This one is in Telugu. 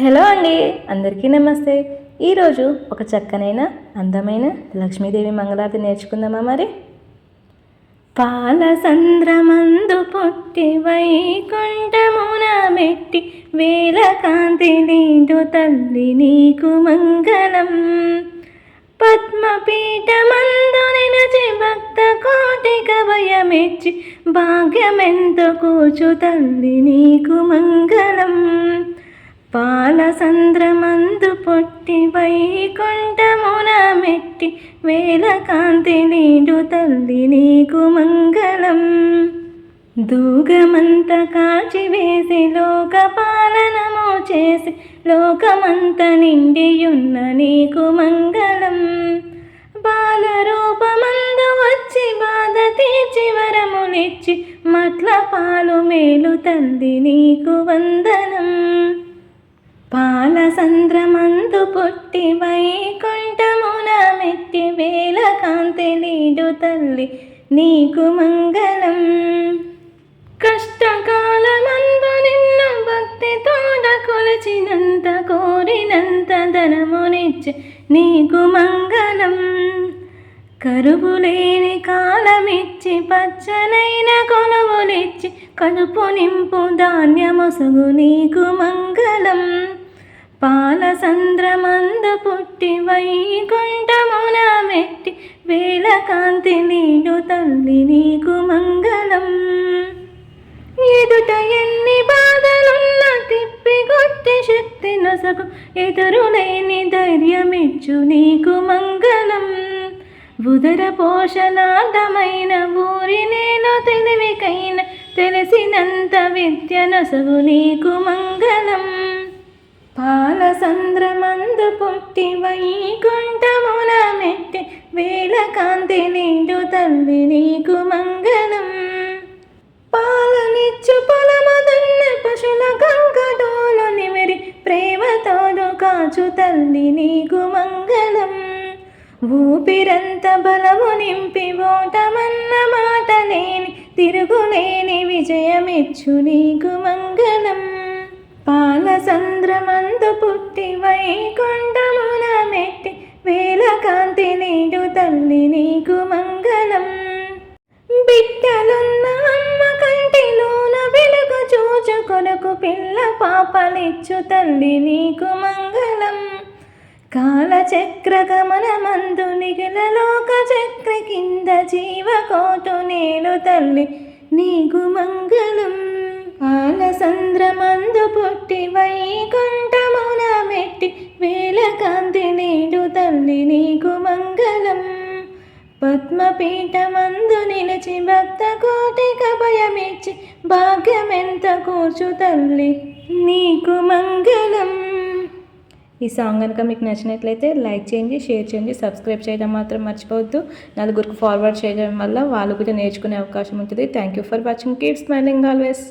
హలో అండి అందరికీ నమస్తే. ఈరోజు ఒక చక్కనైన అందమైన లక్ష్మీదేవి మంగళారతి నేర్చుకుందామా మరి? పాలసంద్రమందు పుట్టి వైకుంఠమున మెట్టి వేల కాంతి నీడు తల్లి నీకు మంగళం. పద్మపీఠమందు నిలచి భక్త కోటిక కవయమెచ్చి భాగ్యమెంత కూచు తల్లి నీకు మంగళం. పాలసంద్రమందు పొట్టి వైకుంఠమున మెట్టి వేల కాంతి నీడు తల్లి నీకు మంగళం. దూగమంత కాచి వేసి లోక పాలనము చేసి లోకమంత నిండియున్న నీకు మంగళం. బాలరూపమందు వచ్చి బాధ తీర్చి వరములిచ్చి మట్ల పాలు మేలు తల్లి నీకు వందనం. పాలసంద్రమందు పుట్టి వైకుంఠమున మెట్టి వేల కాంతి నీడు తల్లి నీకు మంగళం. కష్టకాలమందు నిన్ను భక్తి తోడ కొలిచినంత కోరినంత ధనమునిచ్చి నీకు మంగళం. కరువు లేని కాలమిచ్చి పచ్చనైన కొలువులిచ్చి కడుపు నింపు ధాన్యమొసగు నీకు మంగళం. పాలసంద్రమంద పుట్టి వైకుంఠమున మెట్టి వేల కాంతి నీడు తల్లి నీకు మంగళం ఎదుట ఎన్ని బాధలున్న తిప్పి కొట్టి శక్తి నొసగు ఎదురులేని ధైర్యమిచ్చు నీకు మంగళం ఉదర పోషణార్థమైన ఊరి నేను తెలివికైన తెలిసినంత విద్య నొసగు నీకు మంగళం పాలసంద్రమందు పుట్టి వైకుంఠమున మెట్టి వేల కాంతి నీడు తల్లి నీకు మంగళం. పాలనిచ్చు పొలమదన్న పశుల గంగడోలు నిమిరి ప్రేమతోడు కాచు తల్లి నీకు మంగళం. ఊపిరంత బలము నింపి ఓటమన్న మాట లేని తిరుగులేని విజయమిచ్చు నీకు మంగళం. పాలసంద్రమందు పుట్టి వైకుంఠమున మెట్టి వేల కాంతి నీడు తల్లి నీకు మంగళం. బిడ్డలున్న అమ్మ కంటిలోన వెలుగు చూచు కొరకు పిల్ల పాపలిచ్చు తల్లి నీకు మంగళం. కాలచక్ర గమనమందు నిగిల లోక చక్ర కింద జీవకోటు నేలు తల్లి నీకు మంగళం. సంద్రమందు పుట్టి వైకుంఠమున మెట్టి వేలకాంతి నీడు తల్లి నీకు మంగళం. పద్మపీఠమందు నిలిచి భక్త కోటిక భయమిచ్చి భాగ్యమెంత కూర్చు తల్లి నీకు మంగళం. ఈ సాంగ్ కనుక మీకు నచ్చినట్లయితే లైక్ చేయండి షేర్ చేయండి సబ్స్క్రైబ్ చేయడం మాత్రం మర్చిపోవద్దు. నలుగురికి ఫార్వర్డ్ చేయడం వల్ల వాళ్ళు కూడా నేర్చుకునే అవకాశం ఉంటుంది. Thank you for watching keep smiling always